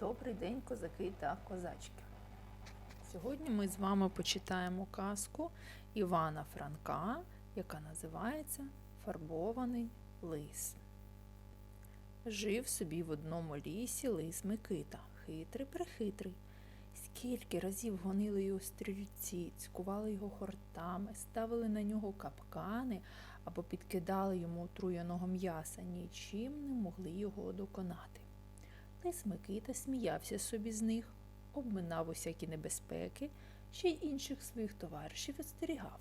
Добрий день, козаки та козачки. Сьогодні ми з вами почитаємо казку Івана Франка, яка називається Фарбований лис. Жив собі в одному лісі лис Микита, хитрий прихитрий. Скільки разів гонили його стрільці, цькували його хортами, ставили на нього капкани або підкидали йому отруєного м'яса, нічим не могли його доконати. Лис Микита сміявся собі з них, обминав усякі небезпеки, ще й інших своїх товаришів остерігав.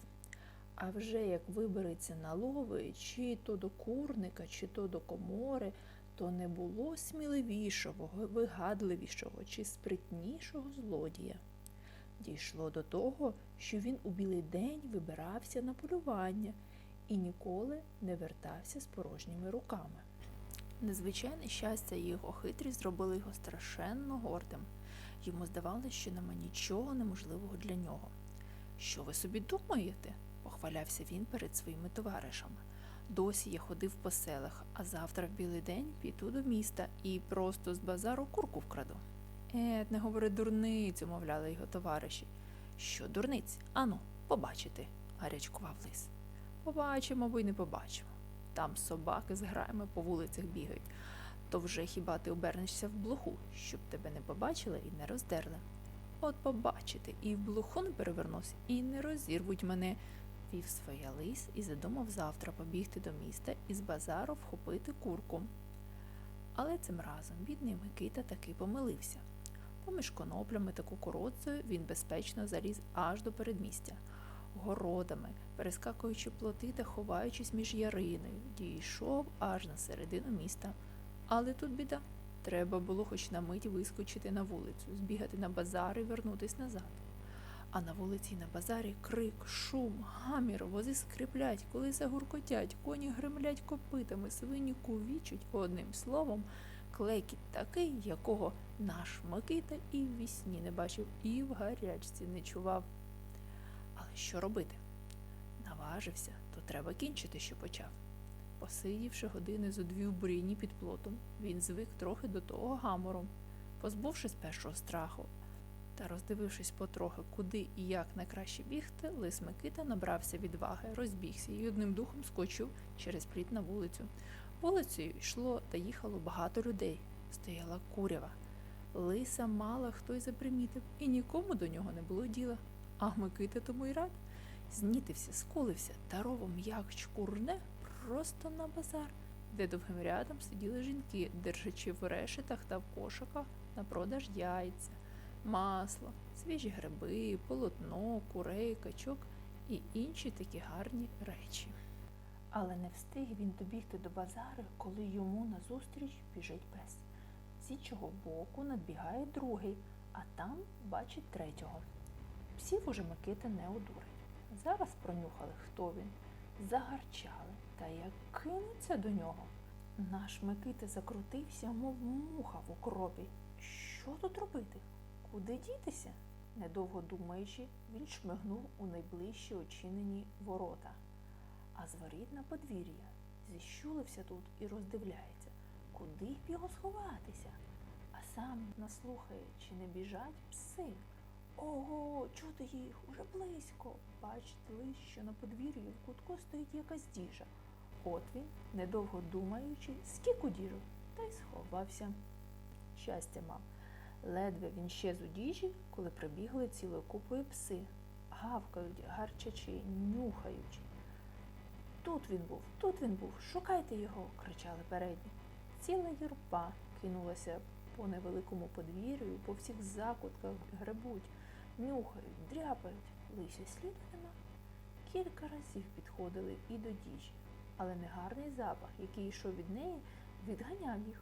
А вже як вибереться на лови, чи то до курника, чи то до комори, то не було сміливішого, вигадливішого чи спритнішого злодія. Дійшло до того, що він у білий день вибирався на полювання і ніколи не вертався з порожніми руками. Незвичайне щастя і його хитрість зробили його страшенно гордим. Йому здавалося, що нема нічого неможливого для нього. Що ви собі думаєте? похвалявся він перед своїми товаришами. Досі я ходив по селах, а завтра в білий день піду до міста і просто з базару курку вкраду. Ет, не говори дурницю, мовляли його товариші. Що дурниць? Ану, побачити, гарячкував лис. Побачимо, бо й не побачимо. Там собаки з граями по вулицях бігають. То вже хіба ти обернешся в блоху, щоб тебе не побачили і не роздерли. От побачите, і в блоху не перевернусь, і не розірвуть мене, вів своя лис і задумав завтра побігти до міста і з базару вхопити курку. Але цим разом бідний Микита таки помилився. Поміж коноплями та кукурудзою він безпечно заліз аж до передмістя. Городами, перескакуючи плоти та ховаючись між яриною, дійшов аж на середину міста. Але тут біда. Треба було хоч на мить вискочити на вулицю, збігати на базар і вернутись назад. А на вулиці на базарі крик, шум, гамір, вози скриплять, коли загуркотять, коні гремлять копитами, свині кувічуть, одним словом, клекіт такий, якого наш Микита і в вісні не бачив, і в гарячці не чував. Але що робити? Наважився, то треба кінчити, що почав. Посидівши години зо дві в буріні під плотом, він звик трохи до того гамору. Позбувшись першого страху та роздивившись потрохи, куди і як найкраще бігти, лис Микита набрався відваги, розбігся і одним духом скочив через пліт на вулицю. Вулицею йшло та їхало багато людей. Стояла курява. Лиса мало хто й запримітив, і нікому до нього не було діла. А Микита тому й рад. Знітився, скулився та ровом як чкурне просто на базар, де довгим рядом сиділи жінки, держачи в решетах та в кошиках на продаж яйця, масло, свіжі гриби, полотно, курей, качок і інші такі гарні речі. Але не встиг він добігти до базару, коли йому назустріч біжить пес. З іншого боку надбігає другий, а там бачить третього. Псів уже Микита не одурить. Зараз пронюхали, хто він, загарчали, та як кинуться до нього. Наш Микита закрутився, мов муха в окропі. Що тут робити? Куди дітися? Недовго думаючи, він шмигнув у найближчі очинені ворота, а з воріт на подвір'я зіщулився тут і роздивляється, куди б його сховатися, а сам наслухає, чи не біжать пси. Ого, чути їх уже близько. Бачите лиш, що на подвір'ї в кутку стоїть якась діжа. От він, недовго думаючи, скік у діжу, та й сховався. Щастя мав. Ледве він щез у діжі, коли прибігли цілою купою пси, гавкають, гарчачи, нюхаючи. Тут він був, тут він був, шукайте його, кричали передні. Ціла юрба кинулася по невеликому подвір'ю, по всіх закутках гребуть, нюхають, дряпають, лише сліду нема. Кілька разів підходили і до діжі, але негарний запах, який йшов від неї, відганяв їх.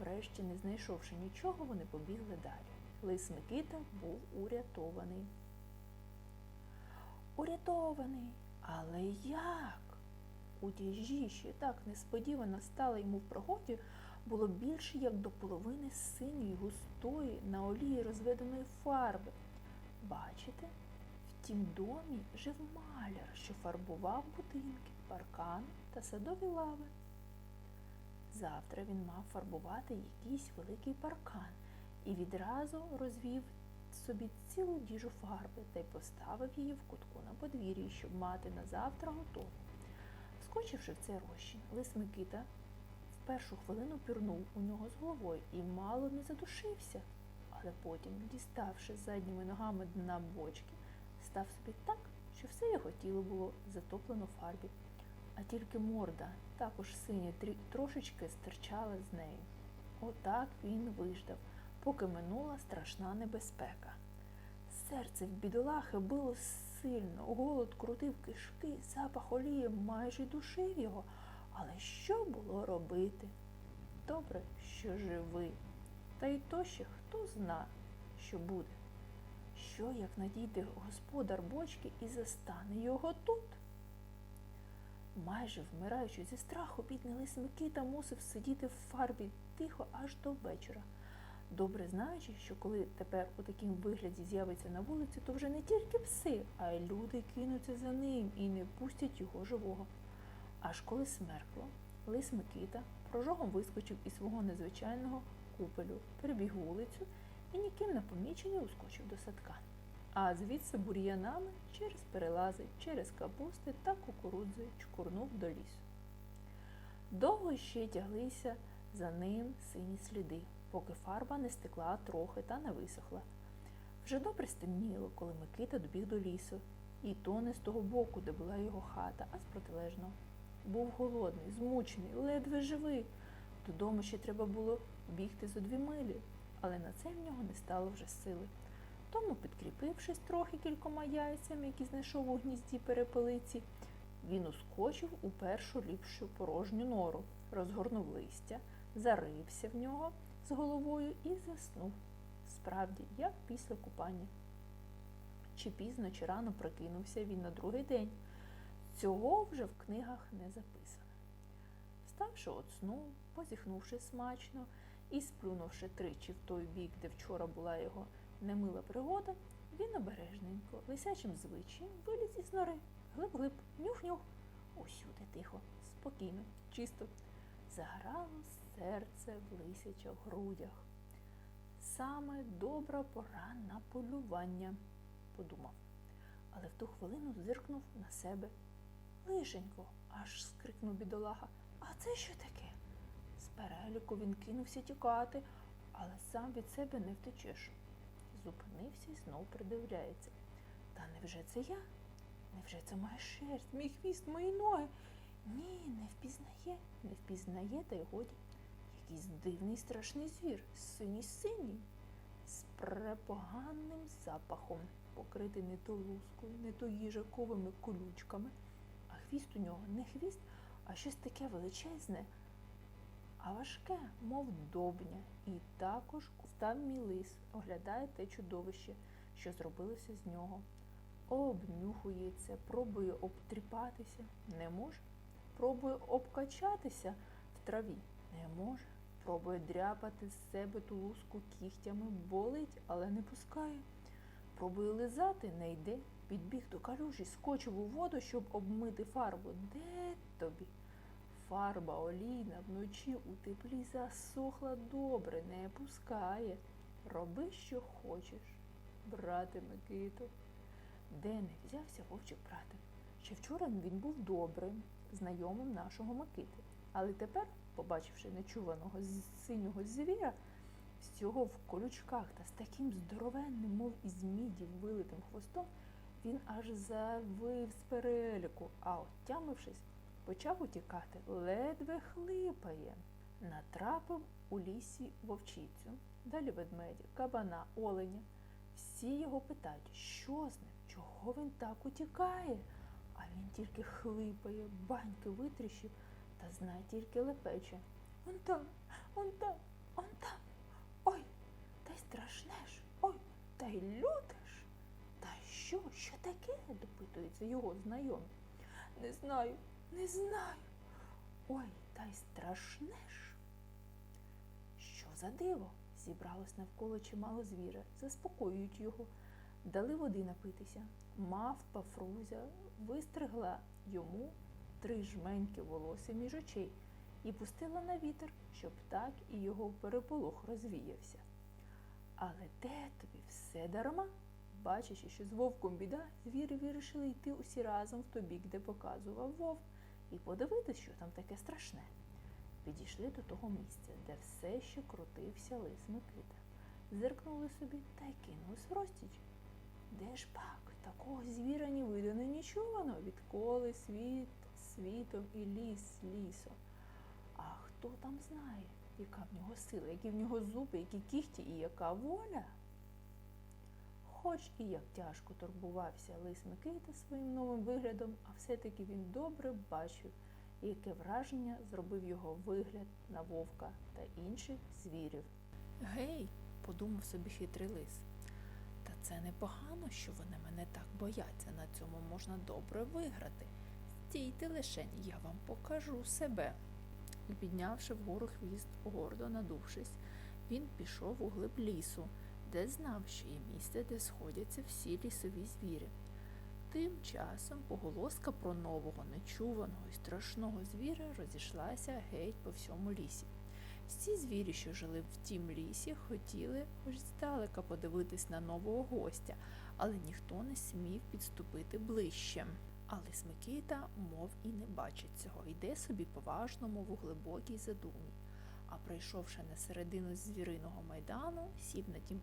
Врешті, не знайшовши нічого, вони побігли далі. Лис Микита був урятований. Урятований. Але як? У діжі, що так несподівано стала йому в пригоді, було більше як до половини синьої, густої, на олії розведеної фарби. Бачите, в тім домі жив маляр, що фарбував будинки, паркани та садові лави. Завтра він мав фарбувати якийсь великий паркан і відразу розвів собі цілу діжу фарби та й поставив її в кутку на подвір'ї, щоб мати на завтра готову. Вскочивши в цей розчин, лис Микита в першу хвилину пірнув у нього з головою і мало не задушився, але потім, діставши задніми ногами дна бочки, став собі так, що все його тіло було затоплено фарбі, а тільки морда, також синя, трошечки стирчала з нею. Отак він виждав, поки минула страшна небезпека. Серце в бідолахи било сильно, голод крутив кишки, запах олії майже душив його. Але що було робити? Добре, що живий. Та й то ще хто зна, що буде. Що, як надійде господар бочки і застане його тут? Майже вмираючи зі страху, бідний лис Микита мусив сидіти в фарбі тихо аж до вечора. Добре знаючи, що коли тепер у такому вигляді з'явиться на вулиці, то вже не тільки пси, а й люди кинуться за ним і не пустять його живого. Аж коли смеркло, лис Микита прожогом вискочив із свого незвичайного купелю, перебіг вулицю і ніким не помічений ускочив до садка. А звідси бур'янами через перелази, через капусти та кукурудзи чкурнув до лісу. Довго ще тяглися за ним сині сліди, поки фарба не стекла трохи та не висохла. Вже добре стемніло, коли Микита добіг до лісу, і то не з того боку, де була його хата, а з протилежного. Був голодний, змучений, ледве живий. Додому ще треба було бігти за дві милі, але на це в нього не стало вже сили. Тому, підкріпившись трохи кількома яйцями, які знайшов у гнізді перепелиці, він ускочив у першу ліпшу порожню нору, розгорнув листя, зарився в нього з головою і заснув. Справді, як після купання. Чи пізно, чи рано прокинувся він на другий день. Цього вже в книгах не записано. Вставши от сну, позіхнувши смачно і сплюнувши тричі в той бік, де вчора була його немила пригода, він обережненько, лисячим звичаєм, виліз із нори, глиб-глиб, нюх-нюх, усюди тихо, спокійно, чисто. Заграло серце в лисячих грудях. Саме добра пора на полювання, подумав. Але в ту хвилину зиркнув на себе. Лишенько, аж скрикнув бідолаха. А це що таке? З переліку він кинувся тікати, але сам від себе не втечеш. Зупинився і знов придивляється. Та невже це я? Невже це моя шерсть, мій хвіст, мої ноги? Ні, не впізнає, не впізнає, та й годі. Якийсь дивний страшний звір, синій синій, з препоганним запахом, покритий не то лускою, не то їжаковими колючками, а хвіст у нього не хвіст, а щось таке величезне, а важке, мов добня, і також став мій лис, оглядає те чудовище, що зробилося з нього. Обнюхується, пробує обтріпатися, не може. Пробує обкачатися в траві, не може. Пробує дряпати з себе ту луску кігтями, болить, але не пускає. Пробує лизати, не йде. Підбіг до калюжі, скочив у воду, щоб обмити фарбу. Де тобі? Фарба олійна вночі у теплі засохла добре, не пускає. Роби, що хочеш, брате Микито. Де не взявся вовчик братик? Ще вчора він був добрим, знайомим нашого Микити. Але тепер, побачивши нечуваного синього звіра, всього в колючках та з таким здоровенним, мов із міді вилитим хвостом, він аж завив з переліку, а отямившись, почав утікати, ледве хлипає. Натрапив у лісі вовчицю, далі ведмедя, кабана, оленя. Всі його питають, що з ним, чого він так утікає? А він тільки хлипає, баньки витріщив та знає тільки лепече. Он там, он там, он там. Ой, та й страшне ж, ой, та й люте ж. Та що, що таке? допитується його знайомі. Не знаю, не знаю. Ой, та й страшне ж. Що за диво? Зібралось навколо чимало звіра, заспокоюють його. Дали води напитися. мавпа Фрузя вистригла йому три жменьки волосся між очей і пустила на вітер, щоб так і його переполох розвіявся. Але де тобі все дарма? Бачачи, що з вовком біда, звірі вирішили йти усі разом в той бік, де показував вовк, і подивитись, що там таке страшне. Підійшли до того місця, де все ще крутився лис Микита. Зиркнули собі та й кинулись в розтіч. Де ж пак? Такого звіра ні видано, ні чувано, відколи світ світом і ліс лісом. А хто там знає, яка в нього сила, які в нього зуби, які кіхті і яка воля? Хоч і як тяжко турбувався лис Микита своїм новим виглядом, а все-таки він добре бачив, яке враження зробив його вигляд на вовка та інших звірів. Гей, подумав собі хитрий лис. Та це непогано, що вони мене так бояться. На цьому можна добре виграти. Стійте лишень, я вам покажу себе. І піднявши вгору хвіст, гордо надувшись, він пішов у глиб лісу, де знав, що є місце, де сходяться всі лісові звірі. Тим часом поголоска про нового, нечуваного і страшного звіра розійшлася геть по всьому лісі. Всі звірі, що жили в тім лісі, хотіли хоч здалека подивитись на нового гостя, але ніхто не смів підступити ближче. Але Смикита, мов і не бачить цього, йде собі поважно, мов у глибокій задумі. А прийшовши на середину звіриного майдану, сів на тім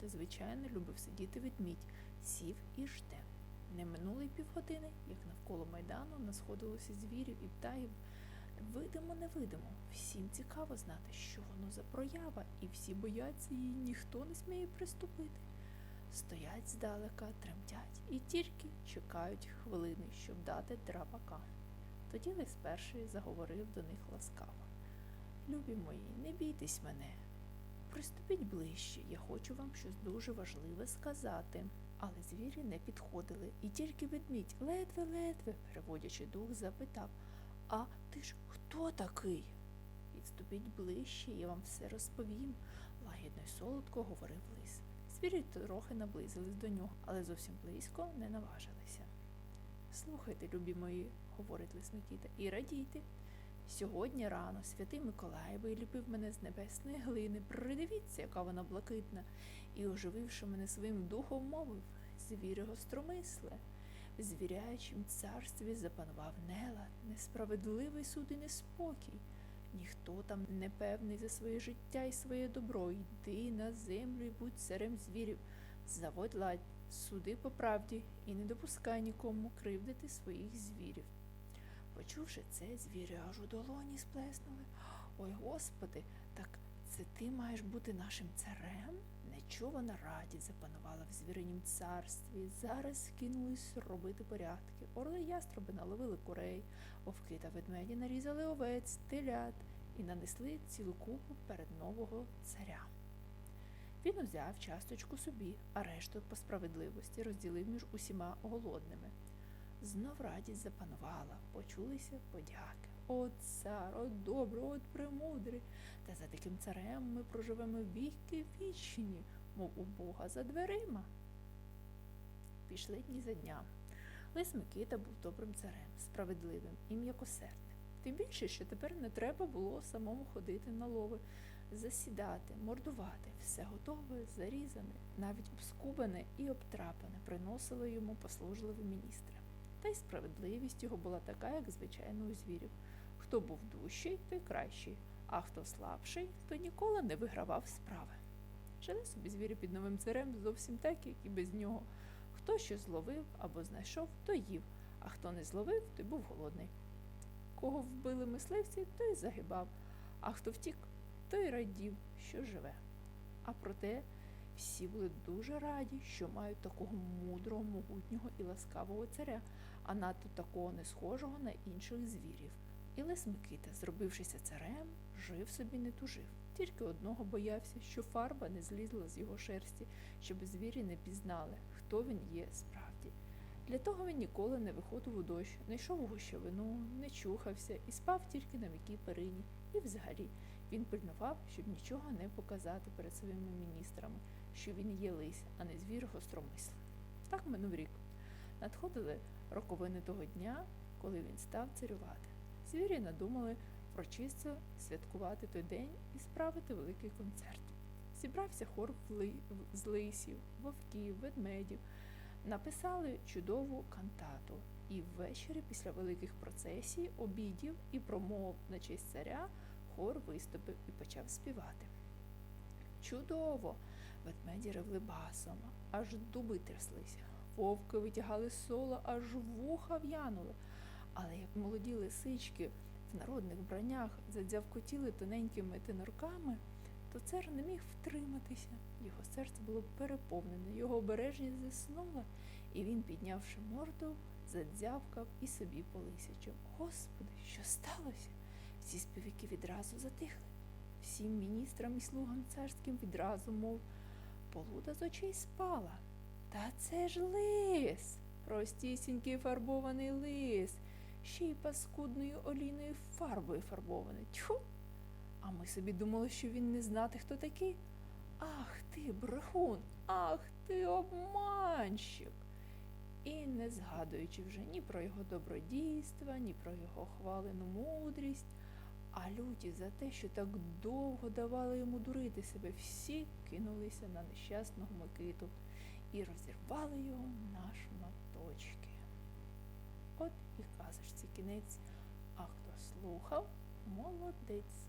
де звичайно любив сидіти ведмідь, сів і жде. Не минуло й півгодини, як навколо майдану насходилося звірів і птахів. Видимо, невидимо. Всім цікаво знати, що воно за проява, і всі бояться її, ніхто не сміє приступити. Стоять здалека, тремтять і тільки чекають хвилини, щоб дати драпака. Тоді лис перший заговорив до них ласкаво. Любі мої, не бійтесь мене. Приступіть ближче, я хочу вам щось дуже важливе сказати. Але звірі не підходили, і тільки ведмідь ледве-ледве, переводячи дух, запитав А ти ж хто такий? Підступіть ближче, я вам все розповім, лагідно й солодко говорив лис. Звірі трохи наблизились до нього, але зовсім близько не наважилися. Слухайте, любі мої, говорить лис Микіта, і радійте. Сьогодні рано святий Миколай виліпив мене з небесної глини. Придивіться, яка вона блакитна, і, ожививши мене своїм духом, мовив звіри гостромисле. В звірячім царстві запанував нелад, несправедливий суд і неспокій. Ніхто там не певний за своє життя і своє добро. Йди на землю і будь царем звірів. Заводь ладь, суди по правді і не допускай нікому кривдити своїх звірів. Почувши це, звірі аж у долоні сплеснули. Ой, Господи, так це ти маєш бути нашим царем? Нечувана радість запанувала в звіринім царстві. Зараз кинулись робити порядки. Орли й ястроби наловили курей, вовки та ведмеді нарізали овець, телят і нанесли цілу купу перед нового царя. Він узяв часточку собі, а решту по справедливості розділив між усіма голодними. Знов радість запанувала, почулися подяки. О, цар, о добро, от премудрий. Та за таким царем ми проживемо віки вічні, мов у Бога за дверима. Пішли дні за днями. Лис Микита був добрим царем, справедливим і м'якосердним. Тим більше, що тепер не треба було самому ходити на лови, засідати, мордувати, все готове, зарізане, навіть обскубане і обтрапане приносили йому послужливі міністри. Та й справедливість його була така, як звичайно у звірів. Хто був дужчий, той кращий, а хто слабший, той ніколи не вигравав справи. Жили собі звірі під новим царем зовсім так, як і без нього. Хто що зловив або знайшов, той їв, а хто не зловив, той був голодний. Кого вбили мисливці, той загибав, а хто втік, той радів, що живе. А проте всі були дуже раді, що мають такого мудрого, могутнього і ласкавого царя, а надто такого не схожого на інших звірів. І лис Микита, зробившися царем, жив собі не тужив. Тільки одного боявся, що фарба не злізла з його шерсті, щоб звірі не пізнали, хто він є справді. Для того він ніколи не виходив у дощ, не йшов у гущавину, не чухався і спав тільки на м'якій перині. І взагалі він пильнував, щоб нічого не показати перед своїми міністрами, що він є лис, а не звір гостромислий. Так минув рік. Надходили роковини того дня, коли він став царювати. Звірі надумали прочисто святкувати той день і справити великий концерт. Зібрався хор з лисів, вовків, ведмедів, написали чудову кантату. І ввечері, після великих процесій, обідів і промов на честь царя, хор виступив і почав співати. Чудово! Ведмеді ревли басом, аж дуби тряслися. Вовки витягали соло, аж вуха в'янули. Але як молоді лисички в народних бранях задзявкотіли тоненькими тенорками, то цар не міг втриматися. Його серце було переповнене, його обережність заснула, і він, піднявши морду, задзявкав і собі по лисячу. Господи, що сталося? Всі співаки відразу затихли. Всім міністрам і слугам царським відразу, мов полуда з очей спала. Та це ж лис, простісінький фарбований лис, ще й паскудною олійною фарбою фарбований. Тьфу! А ми собі думали, що він не знати, хто такий. Ах ти, брехун, ах ти обманщик. І не згадуючи вже ні про його добродійства, ні про його хвалену мудрість, а люті за те, що так довго давали йому дурити себе, всі кинулися на нещасного Микиту і розірвали його на шматочки. От і казочці кінець. А хто слухав, молодець.